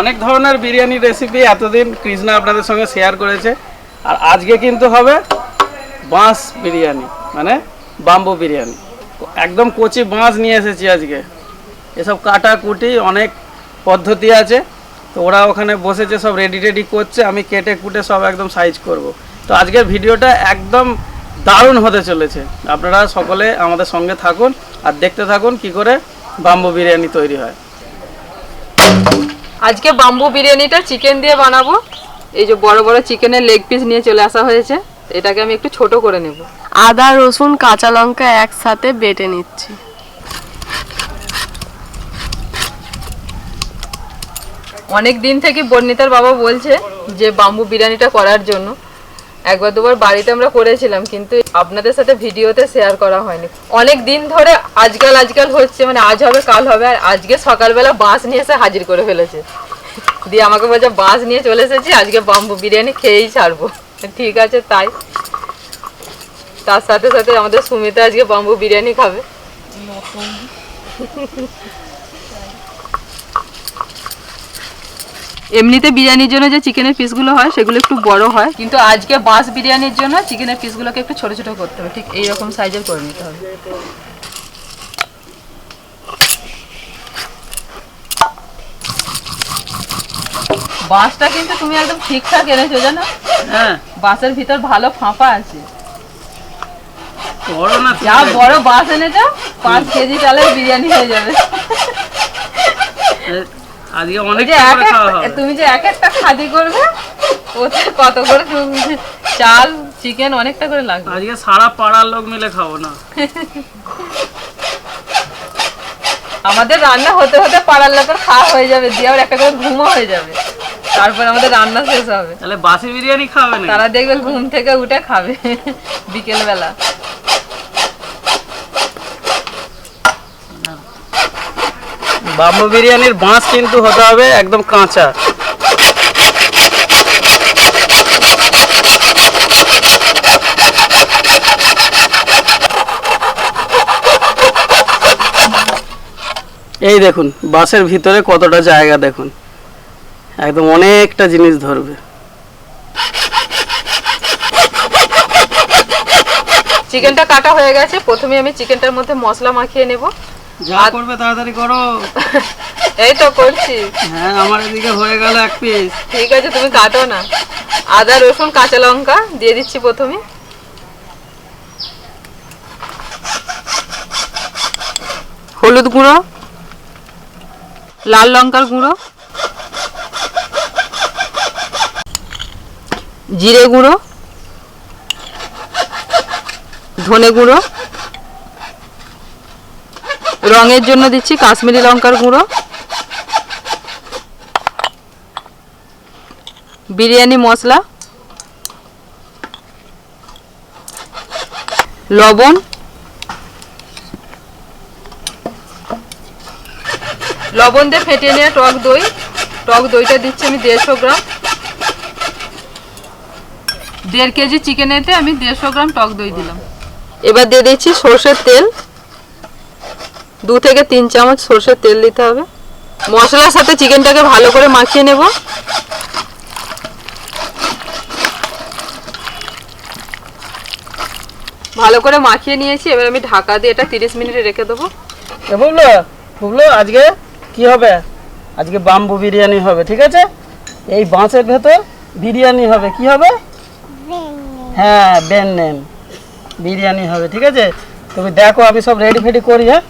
অনেক ধরনের বিরিয়ানি রেসিপি এতদিন কৃষ্ণা আপনাদের সঙ্গে শেয়ার করেছে। আর আজকে কিন্তু হবে বাঁশ বিরিয়ানি মানে বাম্বু বিরিয়ানি। একদম কচি বাঁশ নিয়ে এসেছি আজকে। এসব কাটা কুটি অনেক পদ্ধতি আছে, তো ওরা ওখানে বসেছে, সব রেডি টেডি করছে, আমি কেটে কুটে সব একদম সাইজ করব। তো আজকের ভিডিওটা একদম দারুণ হতে চলেছে। আপনারা সকলে আমাদের সঙ্গে থাকুন আর দেখতে থাকুন কি করে বাম্বু বিরিয়ানি তৈরি হয়। আজকে বাম্বু বিরিয়ানিটা চিকেন দিয়ে বানাবো। এই যে বড় বড় চিকেনের লেগ পিস নিয়ে চলে আসা হয়েছে। এটাকে আমি একটু ছোট করে নেব। আদা রসুন কাঁচা লঙ্কা একসাথে বেটে নিচ্ছি। অনেক দিন থেকে বর্ণিতার বাবা বলছে যে বাম্বু বিরিয়ানিটা করার জন্য। একবার দুবার বাড়িতে আমরা করেছিলাম, কিন্তু আপনাদের সাথে ভিডিওতে শেয়ার করা হয়নি। অনেক দিন ধরে আজকাল আজকাল হচ্ছে মানে আজ হবে, কাল হবে, আর আজকে সকালবেলা বাঁশ নিয়ে এসে হাজির করে ফেলেছে। দিয়ে আমাকে বলছে বাঁশ নিয়ে চলে এসেছি, আজকে বাম্বু বিরিয়ানি খেয়েই ছাড়বো। ঠিক আছে, তাই। তার সাথে সাথে আমাদের সুমিতা আজকে বাম্বু বিরিয়ানি খাবে। এমনিতে বিরিয়ানির জন্য যে চিকেনের পিসগুলো হয় সেগুলো একটু বড় হয়। কিন্তু আজকে বাঁশ বিরিয়ানির জন্য চিকেনের পিসগুলোকে একটু ছোট ছোট করতে হবে। ঠিক এইরকম সাইজের করে নিতে হবে। বাঁশটা কিন্তু তুমি একদম ঠিকঠাক এনেছো জানো? হ্যাঁ। বাঁশের ভিতর ভালো ফাঁপা আছে। বড় না যা বড় বাঁশ এনেছো পাঁচ কেজি চালের বিরিয়ানি হয়ে যাবে। আজকে অনেক তুমি যে এক একটা খাদি করবে ওতে কত করে চাল চিকেন অনেকটা করে লাগবে। আজকে সারা পাড়ার লোক মিলে খাব না। আমাদের রান্না হতে হতে পাড়ার লোকের খাওয়া হয়ে যাবে দিয়ে আবার একটা করে ঘুমও হয়ে যাবে। তারপর আমাদের রান্না শেষ হবে। তাহলে বাসি বিরিয়ানি খাবে না তারা দেখবে ঘুম থেকে উঠে খাবে বিকেল বেলা বাম্বু বিরিয়ানির বাঁশ কিন্তু হতে হবে একদম কাঁচা। এই দেখুন বাসের ভিতরে কতটা জায়গা দেখুন। একদম অনেকটা জিনিস ধরবে। চিকেনটা কাটা হয়ে গেছে। প্রথমে আমি চিকেনটার মধ্যে মশলা মাখিয়ে নেব। যা করবে তাড়াতাড়ি করো। এই তো করছি। হ্যাঁ আমার এদিকে হয়ে গেল এক পিস ঠিক আছে তুমি কাটো না। আদা রসুন কাঁচা লঙ্কা দিয়ে দিচ্ছি প্রথমে। হলুদ গুঁড়ো লাল লঙ্কার গুঁড়ো জিরে গুঁড়ো ধনে গুঁড়ো রঙের জন্য দিচ্ছি কাশ্মীরি লঙ্কার গুঁড়ো। বিরিয়ানি মশলা। লবণ। লবণ দিয়ে ফেটিয়ে নিয়ে টক দই। টক দইটা দিচ্ছি আমি দেড়শো গ্রাম। দেড় কেজি চিকেনেতে আমি দেড়শো গ্রাম টক দই দিলাম। এবার দিয়ে দিচ্ছি সর্ষের তেল। দু থেকে তিন চামচ সর্ষের তেল দিতে হবে। মশলার সাথে চিকেনটাকে ভালো করে মাখিয়ে নেব। ভালো করে মাখিয়ে নিয়েছি, এবার আমি ঢাকা দিয়ে এটা তিরিশ মিনিটে রেখে দেবো। বুঝলো বুবলো আজকে কি হবে? আজকে বাম্বু বিরিয়ানি হবে, ঠিক আছে? এই বাঁশের ভেতর বিরিয়ানি হবে, কি হবে? হ্যাঁ বেন নেন। বিরিয়ানি হবে, ঠিক আছে? তুমি দেখো, আমি সব রেডি ফেডি করি হ্যাঁ?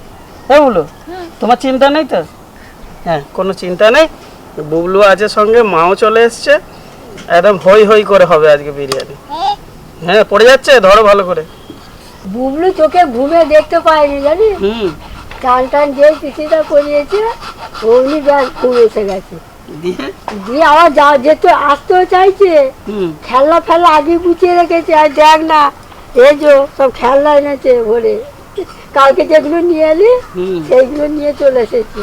বুবলু তোমার চিন্তা নেই তো? হ্যাঁ কোনো চিন্তা নেই। বুবলু আছে সঙ্গে মাও চলে এসছে। একদম হই হই করে হবে আজকে বিরিয়ানি। হ্যাঁ পড়ে যাচ্ছে? ধরো ভালো করে। বুবলু চোখে ঘুমে দেখতে পায়নি জানি হুম। টান টান যে পিসিটা করিয়েছে অমনি ব্যাস ঘুম এসে গেছে। দিয়ে? আবার যা যেতে আসতেও চাইছে হুম। খেলনা ফেলনা আগে গুছিয়ে রেখেছে আর দেখ না এই যে সব খেলনা এনেছে ভরে। কালকে যেগুলো নিয়ে এলি হুম। সেইগুলো নিয়ে চলে এসেছে।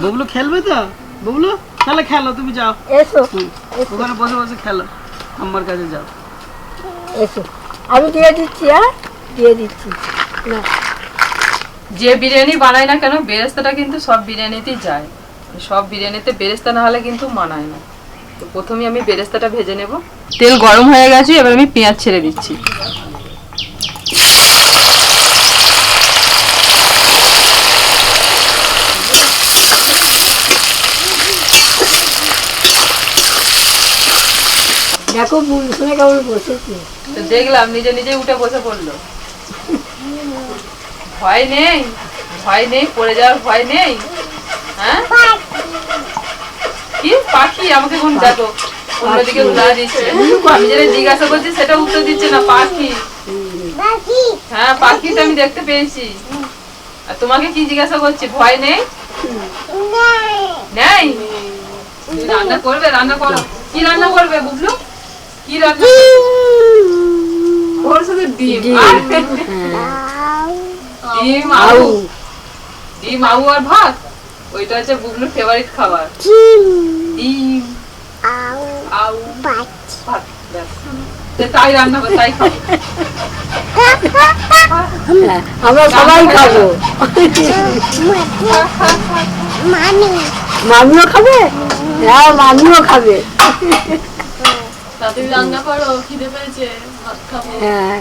বুবলু খেলবে তো? বুবলু তাহলে খেলো তুমি যাও। এসো ওখানে বসে বসে খেলো আমার কাছে যাও। এসো। আমি দিয়ে দিচ্ছি হ্যাঁ? দিয়ে দিচ্ছি। না। যে বিরিয়ানি বানায় না কেন বেরেস্তাটা কিন্তু সব বিরিয়ানিতেই যায়। সব বিরিয়ানিতে বেরেস্তা না হলে কিন্তু মানায় না। তো প্রথমে আমি বেরেস্তাটা ভেজে নেব। তেল গরম হয়ে গেছে এবার আমি পেঁয়াজ ছেড়ে দিচ্ছি। দেখলাম, নিজে নিজে উঠে বসে পড়ল। ভয় নেই ভয় নেই, পড়ে যাওয়ার ভয় নেই। হ্যাঁ? কি পাখি? আমাকে কোন দেখো। অন্যদিকে দিচ্ছে। আমি যেটা জিজ্ঞাসা করছি, সেটা উত্তর দিচ্ছে না, পাখি। হ্যাঁ পাখি তো আমি দেখতে পেয়েছি। আর তোমাকে কি জিজ্ঞাসা করছি? ভয় নেই? নেই? রান্না করবে? রান্না করো। কি রান্না করবে, বুবলু? কি রান্না করবে? ওর শুধু ডিম। আর ডিম আলু। আর ভাত। ওইটা হচ্ছে বুবলুর ফেভারিট খাবার। ডিম আলু ভাত। ব্যাস। তো তাই রান্না করে তাই খাব। আমরা সবাই খাব। মামিও খাবে? হ্যাঁ মামিও খাবে। রান্না করো খিদে পেয়েছে ভাত খাব। হ্যাঁ।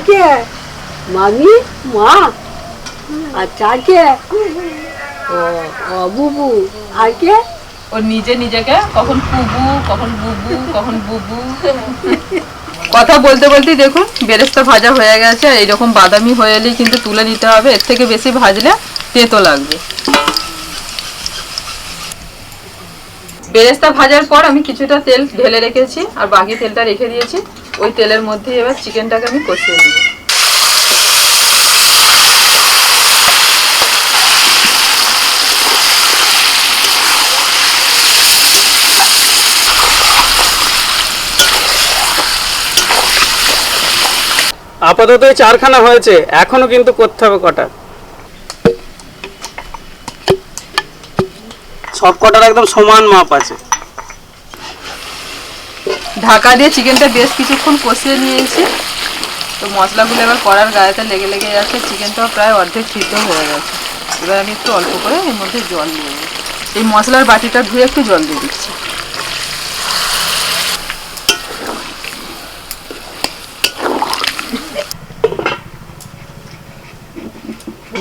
কে আর মামি মা। আচ্ছা আর ও বুবু। আর কে? ও নিজে নিজেকে কখন কুবু কখন বুবু কখন বুবু। কথা বলতে বলতেই দেখুন, বেরেস্তা ভাজা হয়ে গেছে আর এইরকম বাদামি হয়ে এলেই কিন্তু তুলে নিতে হবে। এর থেকে বেশি ভাজলে তেঁতো লাগবে। বেরেস্তা ভাজার পর আমি কিছুটা তেল ঢেলে রেখেছি আর বাকি তেলটা রেখে দিয়েছি। ওই তেলের মধ্যেই এবার চিকেনটাকে আমি কষিয়ে নেব। আপাতত এই চারখানা হয়েছে এখনও কিন্তু করতে হবে কটা। সব কটার একদম সমান মাপ আছে। ঢাকা দিয়ে চিকেনটা বেশ কিছুক্ষণ কষিয়ে নিয়েছি। তো মশলাগুলো এবার কড়ার গায়েতে লেগে লেগে যাচ্ছে চিকেনটাও প্রায় অর্ধেক সিদ্ধ হয়ে গেছে। এবার আমি একটু অল্প করে এর মধ্যে জল দিয়ে এই মশলার বাটিটা ধুয়ে একটু জল দিয়ে দিচ্ছি।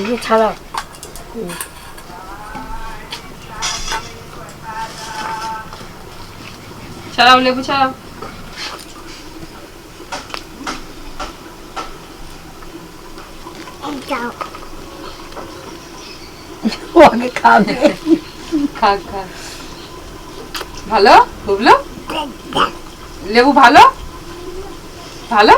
এই যে ছাড়াও লেবু ছাড়াও। আগে খাবে। খাক খাক। ভালো? বুঝলো লেবু ভালো? ভালো?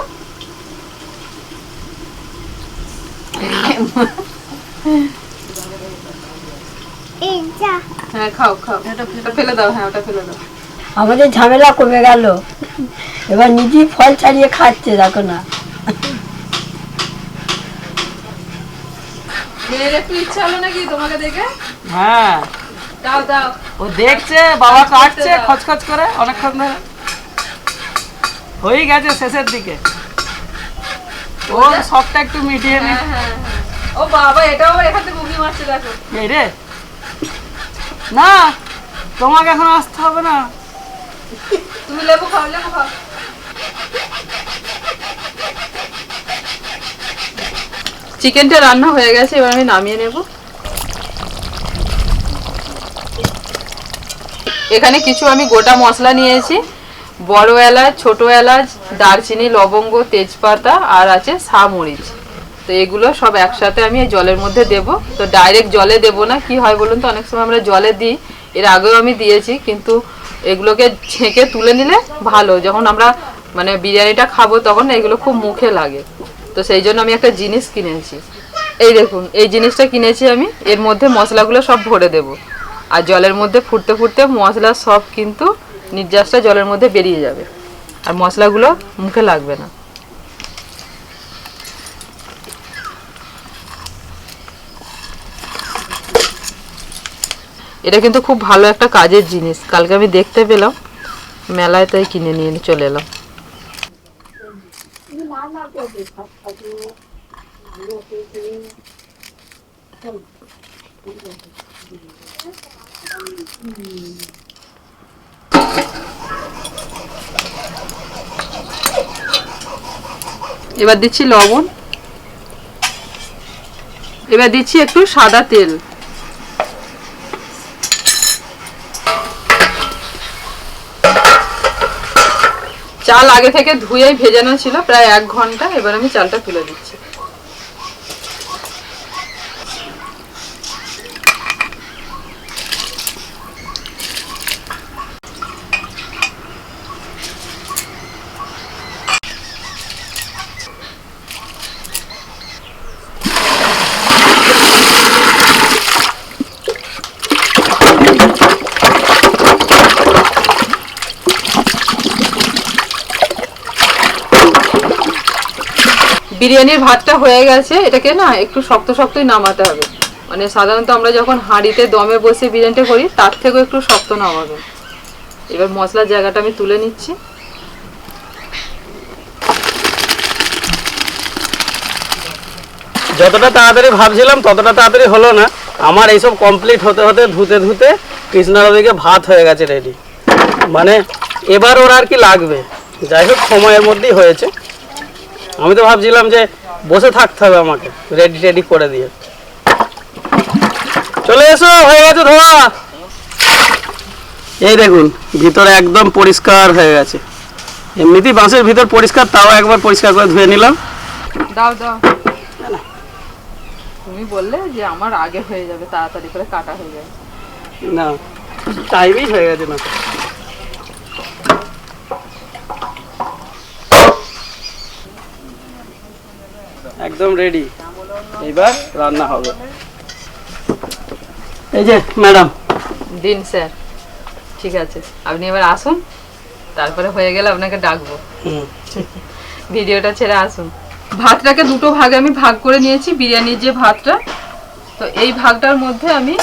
হ্যাঁ খাও খাও। ওটা ফেলে দাও হ্যাঁ ওটা ফেলে দাও। আমাদের ঝামেলা কমে গেল। এবার নিজেই ফল ছাড়িয়ে খাচ্ছে দেখো না। ইচ্ছা হলো নাকি তোমাকে দেখে? হ্যাঁ। দাও দাও। ও দেখছে বাবা কাটছে খচখচ করে অনেকক্ষণ ধরে। হয়ে গেছে শেষের দিকে। ও সবটা একটু মিটিয়ে নি। হ্যাঁ। ও বাবা এটাও আবার এখান থেকে উগি মারছে দেখো। এই রে। না তোমাকে এখন আসতে হবে না। তুমি লেবু খাও লেবু খাও। চিকেনটা রান্না হয়ে গেছে এবার আমি নামিয়ে নেব। এখানে কিছু আমি গোটা মশলা নিয়েছি। বড় এলাচ ছোট এলাচ দারচিনি লবঙ্গ তেজপাতা আর আছে মরিচ তো এগুলো সব একসাথে আমি জলের মধ্যে দেব। তো ডাইরেক্ট জলে দেব না, কি হয় বলুন তো? অনেক সময় আমরা জলে দিই, এর আগেও আমি দিয়েছি, কিন্তু এগুলোকে ছেঁকে তুলে নিলে ভালো। যখন আমরা মানে বিরিয়ানিটা খাব তখন এগুলো খুব মুখে লাগে। তো সেই জন্য আমি একটা জিনিস কিনেছি। এই দেখুন, এই জিনিসটা কিনেছি আমি, এর মধ্যে মশলাগুলো সব ভরে দেব। আর জলের মধ্যে ফুটতে ফুটতে মশলা সব কিন্তু নির্যাসটা জলের মধ্যে বেরিয়ে যাবে। আর মশলাগুলো মুখে লাগবে না। এটা কিন্তু খুব ভালো একটা কাজের জিনিস। কালকে আমি দেখতে পেলাম, মেলায় তাই কিনে নিয়ে চলে এলাম। এবার দিচ্ছি লবণ। এবার দিচ্ছি একটু সাদা তেল। চাল আগে থেকে ধুয়ে ভেজানো ছিল প্রায় এক ঘণ্টা। এবার আমি চালটা তুলে দিচ্ছি। বিরিয়ানির ভাতটা হয়ে গেছে, এটাকে না একটু শক্ত শক্তই নামাতে হবে। মানে সাধারণত আমরা যখন হাঁড়িতে দমে বসে বিরিয়ানিটা করি, তার থেকেও একটু শক্ত নামাবে। এবার মশলার জায়গাটা আমি তুলে নিচ্ছি। যতটা তাড়াতাড়ি ভাবছিলাম, ততটা তাড়াতাড়ি হলো না। আমার এইসব কমপ্লিট হতে হতে, ধুতে ধুতে কৃষ্ণার ওদিকে ভাত হয়ে গেছে রেডি মানে এবার ওর আর কি লাগবে। যাই হোক, সময়ের মধ্যেই হয়েছে। আমি তো ভাবছিলাম যে বসে থাকতে হবে আমাকে রেডি টেডি করে দিয়ে। চলে এসো হয়ে গেছে ধোয়া। এই দেখুন ভিতরে একদম পরিষ্কার হয়ে গেছে। এমনিতেই বাঁশের ভিতর পরিষ্কার তাও একবার পরিষ্কার করে ধুয়ে নিলাম। দাও দাও। তুমি বললে যে আমার আগে হয়ে যাবে তাড়াতাড়ি করে কাটা হয়ে যাবে। না টাইমই হয়ে গেছে না। একদম রেডি এবার রান্না হবে। এই যে ম্যাডাম দিন স্যার ঠিক আছে। আপনি এবার আসুন। তারপরে হয়ে গেলে আপনাকে ডাকবো। ভিডিওটা ছেড়ে আসুন। ভাতটাকে দুটো ভাগে আমি ভাগ করে নিয়েছি বিরিয়ানির যে ভাতটা। তো এই ভাগটার মধ্যে আমি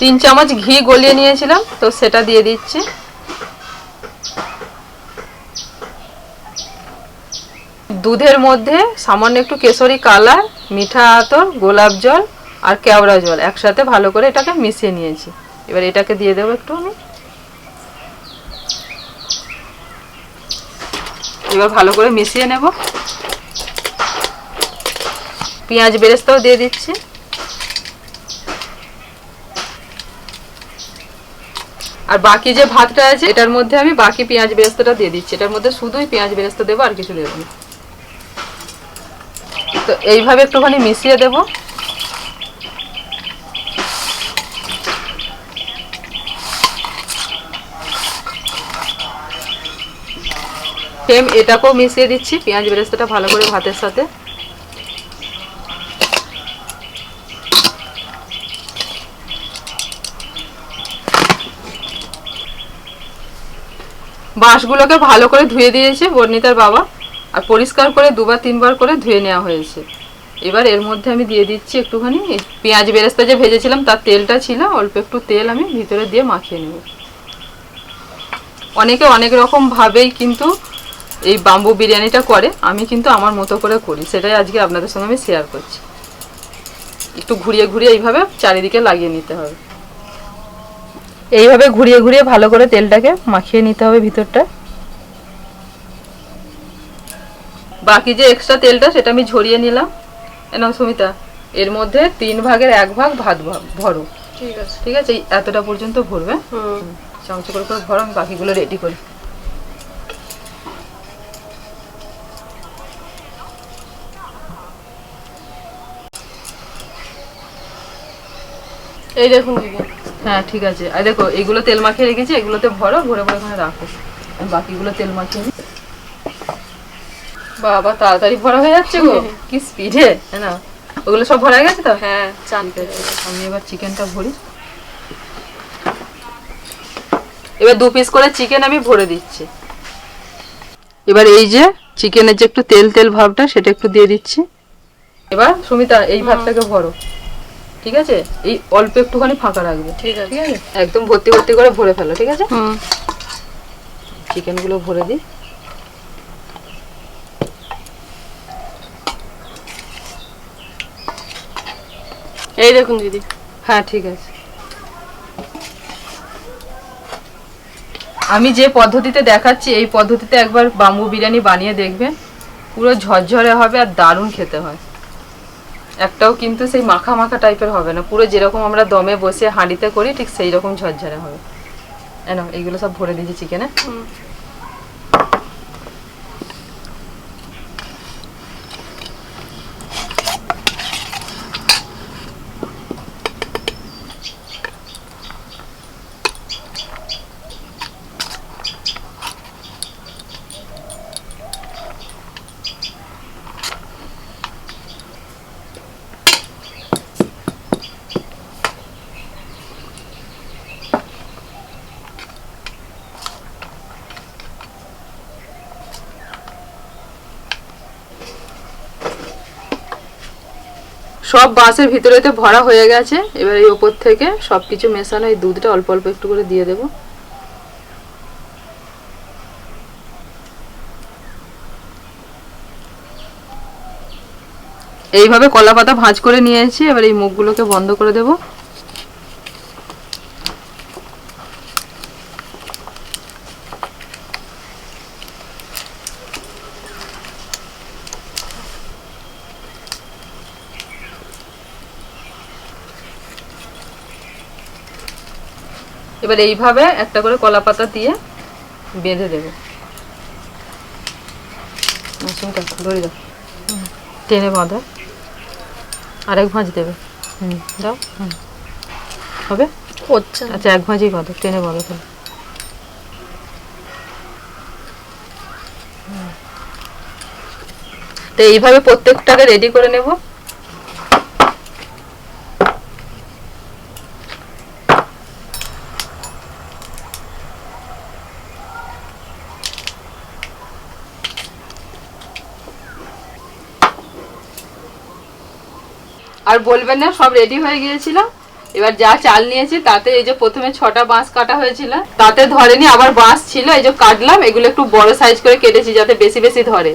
তিন চামচ ঘি গলিয়ে নিয়েছিলাম তো সেটা দিয়ে দিচ্ছি। দুধের মধ্যে সামান্য একটু কেশরি কালার, মিঠা আতর, গোলাপ জল আর কেওড়া জল একসাথে ভালো করে এটাকে মিশিয়ে নিয়েছি। এবার এটাকে দিয়ে দেবো একটু আমি। এবার ভালো করে মিশিয়ে নেব। পেঁয়াজ বেরেস্তাও দিয়ে দিচ্ছি। আর বাকি যে ভাতটা আছে, এটার মধ্যে আমি বাকি পেঁয়াজ বেরেস্তাটা দিয়ে দিচ্ছি। এটার মধ্যে শুধুই পেঁয়াজ বেরেস্তা দেবো, আর কিছু দেবো না। তো এইভাবে একটুখানি মিশিয়ে দেবো। সেম এটাকেও মিশিয়ে দিচ্ছি, পেঁয়াজ বেরেস্তাটা ভালো করে ভাতের সাথে। বাঁশগুলোকে ভালো করে ধুয়ে দিয়েছে বর্ণিতার বাবা। আর পরিষ্কার করে দুবার, তিনবার করে ধুয়ে নেওয়া হয়েছে। এবার এর মধ্যে আমি দিয়ে দিচ্ছি একটুখানি পেঁয়াজ বেরেস্তা যে ভেজেছিলাম, তার তেলটা ছিল, অল্প একটু তেল আমি ভিতরে দিয়ে মাখিয়ে নেব। অনেকে অনেক রকম ভাবেই কিন্তু এই বাম্বু বিরিয়ানিটা করে, আমি কিন্তু আমার মতো করে করি, সেটাই আজকে আপনাদের সঙ্গে আমি শেয়ার করছি। একটু ঘুরিয়ে ঘুরিয়ে এইভাবে চারিদিকে লাগিয়ে নিতে হবে। এইভাবে ঘুরিয়ে ঘুরিয়ে ভালো করে তেলটাকে মাখিয়ে নিতে হবে ভিতরটা। বাকি যে এক্সট্রা তেলটা সেটা আমি ঝরিয়ে নিলাম। এনাম সুমিতা এর মধ্যে তিন ভাগের এক ভাগ ভাত ভরো। ঠিক আছে। ঠিক আছে? এতটা পর্যন্ত ভরবে। চামচ করে করে ভরো আমি বাকিগুলো রেডি করি। এই দেখুন হ্যাঁ ঠিক আছে। আর দেখো এগুলো তেল মাখিয়ে রেখেছি এগুলোতে ভরো ভরে ভরে এখানে রাখো। বাকিগুলো তেল মাখিয়ে বাবা তাড়াতাড়ি ভরা হয়ে যাচ্ছে গো। কি স্পিডে না? ওগুলো সব ভরা গেছে তো? হ্যাঁ চান ঠিক আমি এবার চিকেনটা ভরি। এবার দু পিস করে চিকেন আমি ভরে দিচ্ছি। এবার এই যে চিকেনের যে একটু তেল তেল ভাবটা সেটা একটু দিয়ে দিচ্ছি। এবার সুমিতা এই ভাতটাকে ভরো। ঠিক আছে? এই অল্প একটুখানি ফাঁকা রাখবে। ঠিক আছে। একদম ভর্তি ভর্তি করে ভরে ফেলো ঠিক আছে? চিকেনগুলো ভরে দিই। এই দেখুন দিদি। হ্যাঁ ঠিক আছে। আমি যে পদ্ধতিতে দেখাচ্ছি এই পদ্ধতিতে একবার বাম্বু বিরিয়ানি বানিয়ে দেখবেন। পুরো ঝরঝরে হবে আর দারুণ খেতে হয়। একটাও কিন্তু সেই মাখা মাখা টাইপের হবে না। পুরো যেরকম আমরা দমে বসে হাঁড়িতে করি ঠিক সেই রকম ঝরঝরে হবে। এনো এইগুলো সব ভরে দিয়েছি চিকেনে সব বাঁশের ভিতরেতে ভরা হয়ে গেছে। এবার এই ওপর থেকে সব কিছু মেশানো, এই দুধটা অল্প অল্প একটু করে দিয়ে দেবো। এইভাবে কলা পাতা ভাঁজ করে নিয়েছি, এবার এই মুখগুলোকে বন্ধ করে দেব। এবার এইভাবে একটা করে কলা পাতা দিয়ে বেঁধে দেবো। মাশরুমটা ধরে দাও। টেনে বাঁধা। আরেক ভাঁজ দেবে। হুম দাও। হুম। হবে? হচ্ছে। আচ্ছা এক ভাঁজই বাঁধো টেনে বাঁধো তাহলে। তো এইভাবে প্রত্যেকটাকে রেডি করে নেব। আর বলবেন না সব রেডি হয়ে গিয়েছিল। এবার যা চাল নিয়েছি তাতে এই যে প্রথমে ছটা বাঁশ কাটা হয়েছিল তাতে ধরেনি আবার বাঁশ ছিল এই যে কাটলাম এগুলো একটু বড় সাইজ করে কেটেছি যাতে বেশি বেশি ধরে।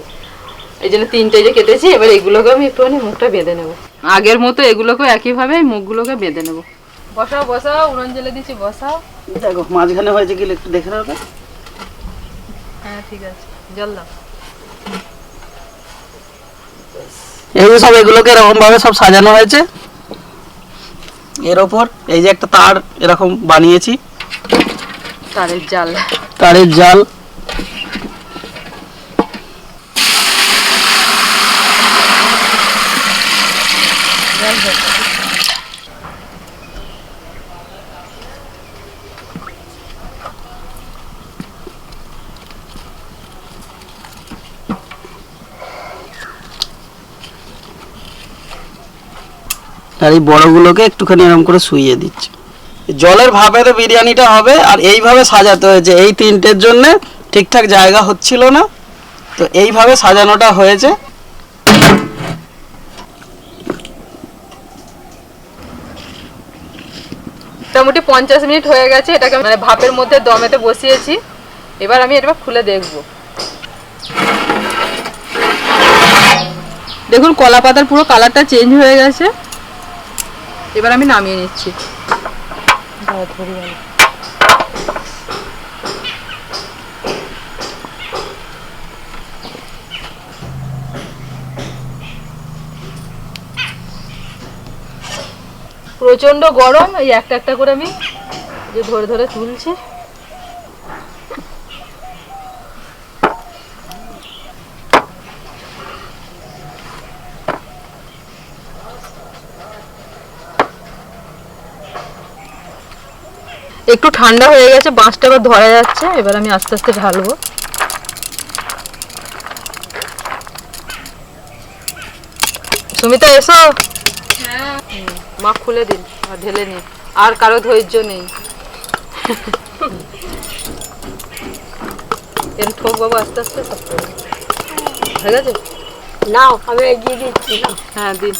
এই জন্য তিনটে যে কেটেছি এবার এগুলোকে আমি একটুখানি মুখটা বেঁধে নেব। আগের মতো এগুলোকেও একইভাবে মুখগুলোকে বেঁধে নেব। বসাও বসাও উড়ন জেলে দিচ্ছি বসাও। দেখো মাঝখানে হয়েছে কি একটু দেখে তো। হ্যাঁ ঠিক আছে। জল দাও। এই যে সব এগুলোকে এরকম ভাবে সব সাজানো হয়েছে। এর ওপর এই যে একটা তার এরকম বানিয়েছি। তারের জাল। তারের জাল। আর এই বড়গুলোকে একটুখানি এরকম করে শুইয়ে দিচ্ছি। জলের ভাপেতে বিরিয়ানিটা হবে আর এইভাবে সাজাতে হয়েছে এই তিনটের জন্য ঠিকঠাক জায়গা হচ্ছিল না তো এইভাবে সাজানোটা হয়েছে। মোটামুটি পঞ্চাশ মিনিট হয়ে গেছে এটাকে মানে ভাপের মধ্যে দমেতে বসিয়েছি। এবার আমি এটা খুলে দেখব। দেখুন কলা পাতার পুরো কালারটা চেঞ্জ হয়ে গেছে। এবার আমি নামিয়ে নিচ্ছি। প্রচণ্ড গরম, এই একটা একটা করে আমি যে ধরে ধরে তুলছি। একটু ঠান্ডা হয়ে গেছে বাঁশটা এবার ধরা যাচ্ছে এবার আমি আস্তে আস্তে ঢালবো। সুমিতা এসো। মা খুলে দিন আর ঢেলে নিন। আর কারও ধৈর্য নেই। ঠোক বাবা আস্তে আস্তে সব হয়ে গেছে? নাও আমি এগিয়ে দিচ্ছি। হ্যাঁ দিন।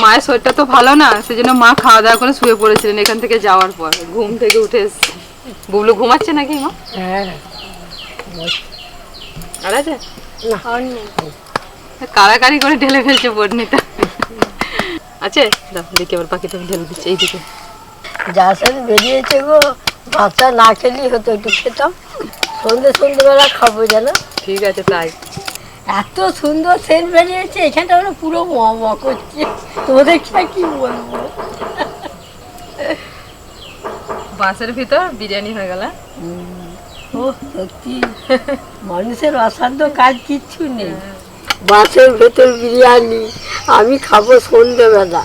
মায়ের শরীরটা তো ভালো না সেজন্য মা খাওয়া দাওয়া করে শুয়ে পড়েছিলেন এখান থেকে যাওয়ার পর। ঘুম থেকে উঠে এসছে বুবলু ঘুমাচ্ছে নাকি মা? হ্যাঁ। আর আছে? না। কারাকারি করে ঢেলে ফেলছে বর্ণিতা আছে? দাও দেখি আবার পাখিটা আমি ঢেলে দিচ্ছি এইদিকে। যা সাথে বেরিয়েছে গো বাচ্চা না খেলেই হতো একটু খেতাম। সন্ধ্যে সন্ধ্যেবেলা খাব যেন। ঠিক আছে তাই। এত সুন্দর সেন্ট বেরিয়েছে এখানটা আমরা পুরো ম করছে। তোমাদের আর কি বলব? বাসের ভিতর বিরিয়ানি হয়ে গেল। ও সত্যি। মানুষের অসাধ্য কাজ কিচ্ছু নেই। বাসের ভেতর বিরিয়ানি আমি খাব সন্ধ্যেবেলা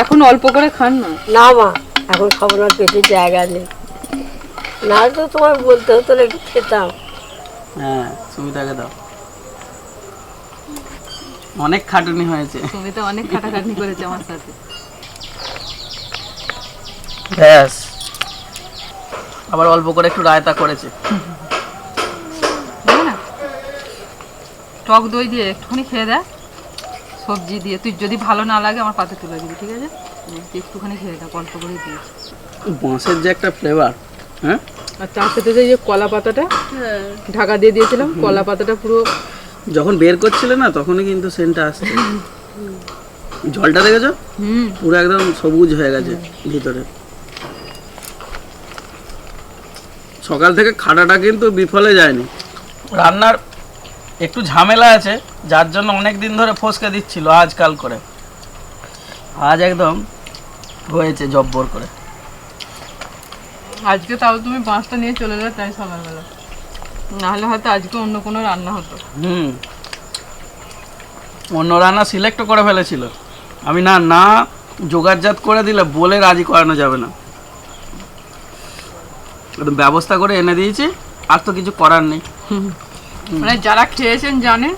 এখন অল্প করে খান না? না মা এখন খাব না পেটে জায়গা নেই। না তো তোমায় বলতে হতো না একটু খেতাম। হ্যাঁ সুমিতাকে দাও। অনেক খাটুনি হয়েছে। তুমি তো অনেক খাটাখাটনি করেছে আমার সাথে। ব্যাস। আবার অল্প করে একটু রায়তা করেছে। টক দই দিয়ে একটুখানি খেয়ে দেয় সবজি দিয়ে। তুই যদি ভালো না লাগে আমার পাতে তুলে দিবি ঠিক আছে? তুই একটুখানি খেয়ে দেয় অল্প করে দিয়েছি বাঁশের যে একটা ফ্লেভার হ্যাঁ? আর তার সাথে যে কলা পাতাটা ঢাকা দিয়ে দিয়েছিলাম কলা পাতাটা পুরো যখন বের করছিলে না তখনই কিন্তু সেন্টটা আসছে। জলটা দেখেছ? পুরো একদম সবুজ হয়ে গেছে ভিতরে। সকাল থেকে খাটাটা কিন্তু বিফলে যায়নি। রান্নার একটু ঝামেলা আছে যার জন্য অনেক দিন ধরে ফসকে দিচ্ছিল আজকাল করে। আজ একদম হয়েছে জব্বর করে। আজকে তাও তুমি বাঁশটা নিয়ে চলে গেলে তাই সকালবেলা। নাহলে হয়তো আজকে অন্য কোনো রান্না হতো। হুম। অন্য রান্না সিলেক্ট করে ফেলেছিল। আমি না না জোগাড়জাত করে দিলে বলে রাজি করানো যাবে না। একদম ব্যবস্থা করে এনে দিয়েছি আর তো কিছু করার নেই। মানে যারা খেয়েছেন জানে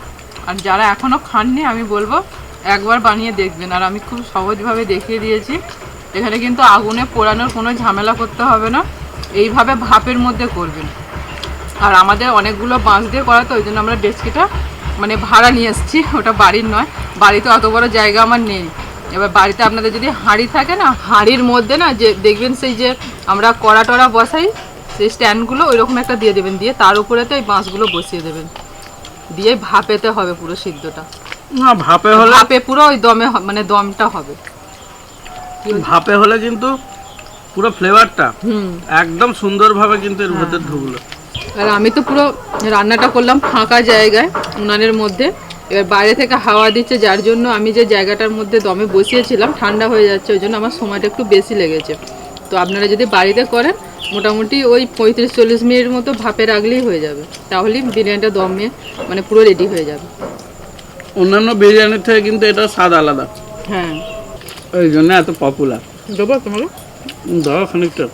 আর যারা এখনও খাননি আমি বলব একবার বানিয়ে দেখবেন। আর আমি খুব সহজভাবে দেখিয়ে দিয়েছি। এখানে কিন্তু আগুনে পোড়ানোর কোনো ঝামেলা করতে হবে না। এইভাবে ভাপের মধ্যে করবেন। আর আমাদের অনেকগুলো বাঁশ দিয়ে করা তো ওই জন্য আমরা ডেস্কিটা মানে ভাড়া নিয়ে এসেছি। ওটা বাড়ির নয়। বাড়িতে অত বড় জায়গা আমার নেই। এবার বাড়িতে আপনাদের যদি হাঁড়ি থাকে না হাঁড়ির মধ্যে না যে দেখবেন সেই যে আমরা কড়া টড়া বসাই সেই স্ট্যান্ডগুলো ওই রকম একটা দিয়ে দেবেন। দিয়ে তার উপরে তো এই বাঁশগুলো বসিয়ে দেবেন। দিয়ে ভাপেতে হবে পুরো সিদ্ধটা। না ভাপে হলে ভাপে পুরো ওই দমে মানে দমটা হবে। ভাপে হলে কিন্তু পুরো ফ্লেভারটা হুম। একদম সুন্দরভাবে কিন্তু এর ভেতর ঢুকলো। আর আমি তো পুরো রান্নাটা করলাম ফাঁকা জায়গায় উনানের মধ্যে। এবার বাইরে থেকে হাওয়া দিচ্ছে যার জন্য আমি যে জায়গাটার মধ্যে দমে বসিয়েছিলাম ঠান্ডা হয়ে যাচ্ছে ওই জন্য আমার সময়টা একটু বেশি লেগেছে। তো আপনারা যদি বাড়িতে করেন মোটামুটি ওই পঁয়ত্রিশ চল্লিশ মিনিট মতো ভাপে রাখলেই হয়ে যাবে। তাহলেই বিরিয়ানিটা দমে মানে পুরো রেডি হয়ে যাবে। অন্যান্য বিরিয়ানির থেকে কিন্তু এটা স্বাদ আলাদা। হ্যাঁ। ওই জন্য এত পপুলার দেবো তোমাকে? দাও খানিকটা।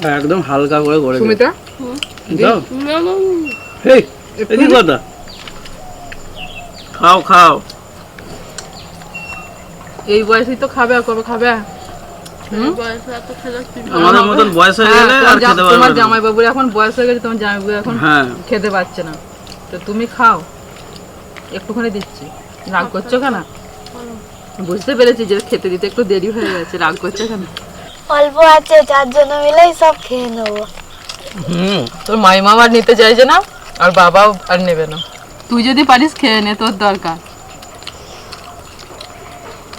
একদম হালকা করে করে সুমিতা? দাও হেই এদিকে কথা খাও খাও। এই বয়সেই তো খাবে আর কবে খাবে? আমাদের মতন বয়স হয়ে গেলে আর জা- খেতে তোমার পারবে না এখন বয়স হয়ে গেছে তোমার জামাইবাবু এখন হ্যাঁ। খেতে পারছে না। তো তুমি খাও। একটুখানি দিচ্ছি। রাগ করছ কেন? বুঝতে পেরেছি যে খেতে দিতে একটু দেরি হয়ে গেছে। রাগ করছ কেন? অল্প আছে চার জন্য মিলেই সব খেয়ে নেব। হুম তোর মাইমা আর নিতে চাইছে না আর বাবাও আর নেবে না। তুই যদি পারিস খেয়ে নে তোর দরকার।